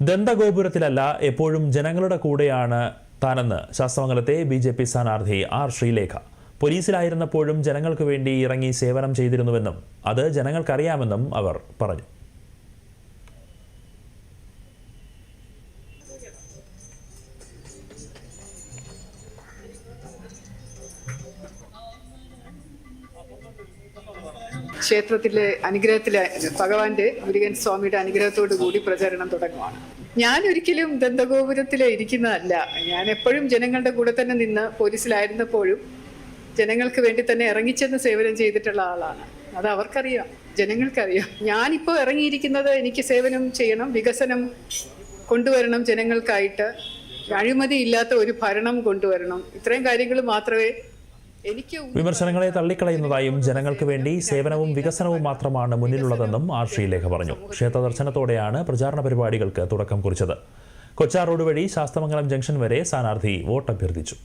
ദന്തഗോപുരത്തിലല്ല എപ്പോഴും ജനങ്ങളുടെ കൂടെയാണ് താനെന്ന് ശാസ്തമംഗലത്തെ ബി ജെ പി സ്ഥാനാർത്ഥി ആർ ശ്രീലേഖ. പോലീസിലായിരുന്നപ്പോഴും ജനങ്ങൾക്ക് വേണ്ടി ഇറങ്ങി സേവനം ചെയ്തിരുന്നുവെന്നും അത് ജനങ്ങൾക്കറിയാമെന്നും അവർ പറഞ്ഞു. ക്ഷേത്രത്തിലെ അനുഗ്രഹത്തിലെ ഭഗവാന്റെ മുരുകൻ സ്വാമിയുടെ അനുഗ്രഹത്തോടു കൂടി പ്രചരണം തുടങ്ങുവാണ്. ഞാൻ ഒരിക്കലും ദന്തഗോപുരത്തിൽ ഇരിക്കുന്നതല്ല. ഞാൻ എപ്പോഴും ജനങ്ങളുടെ കൂടെ തന്നെ നിന്ന് പോലീസിലായിരുന്നപ്പോഴും ജനങ്ങൾക്ക് വേണ്ടി തന്നെ ഇറങ്ങിച്ചെന്ന് സേവനം ചെയ്തിട്ടുള്ള ആളാണ്. അത് അവർക്കറിയാം. ജനങ്ങൾക്കറിയാം. ഞാനിപ്പോൾ ഇറങ്ങിയിരിക്കുന്നത് എനിക്ക് സേവനം ചെയ്യണം വികസനം കൊണ്ടുവരണം ജനങ്ങൾക്കായിട്ട് അഴിമതി ഇല്ലാത്ത ഒരു ഭരണം കൊണ്ടുവരണം. ഇത്രയും കാര്യങ്ങൾ മാത്രമേ വിമർശനങ്ങളെ തള്ളിക്കളയുന്നതായും ജനങ്ങൾക്ക് വേണ്ടി സേവനവും വികസനവും മാത്രമാണ് മുന്നിലുള്ളതെന്നും ആർ ലേഖ പറഞ്ഞു. ക്ഷേത്ര ദർശനത്തോടെയാണ് പ്രചാരണ പരിപാടികൾക്ക് തുടക്കം കുറിച്ചത്. കൊച്ചാർ റോഡ് വഴി ശാസ്തമംഗലം ജംഗ്ഷൻ വരെ സ്ഥാനാർത്ഥി വോട്ട് അഭ്യർത്ഥിച്ചു